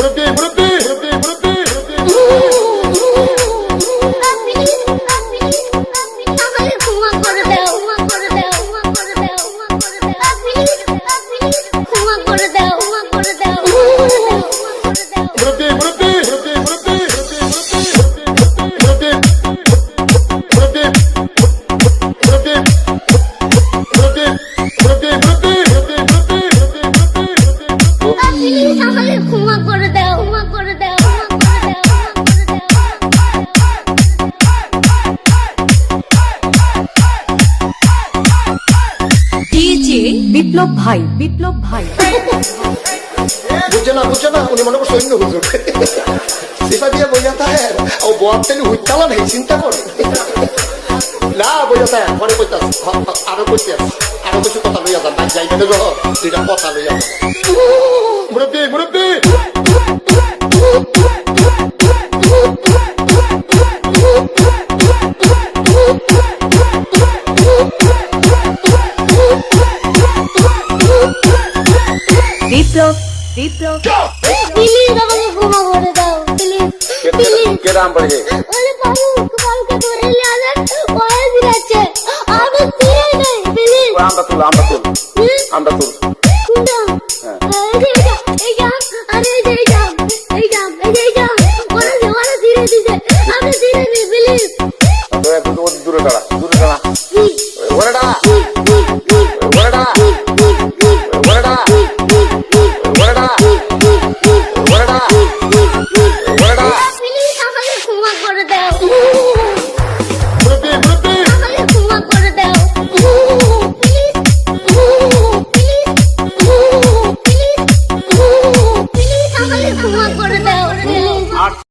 What up, what up, what up, what up, আমাকে ক্ষমা করে দাও ক্ষমা করে দাও ক্ষমা করে দাও ডিজে বিপ্লব ভাই বিপ্লব ভাই। বুঝছে না বুঝছে না উনি মনে করছে অন্য হুজুর। সিফা দিয়ে বইয়া থাকে ও বয়ার তেলে হুইতালা নেই চিন্তা করে। না বইয়া থাকে পরে কইতাস আরও কইতে আরও কিছু কথা লইয়া যান বাইক যাইবে না গো দুইটা কথা লইয়া মুরব্বি মুরব্বি! বিপ্লব বিপ্লব। প্লিজ আমাকে ক্ষমা করে দাও প্লিজ প্লিজ কেরাম পড়ে ওরে বাবু আমরা তুল আমরা তুল আমরা তুল এই জাম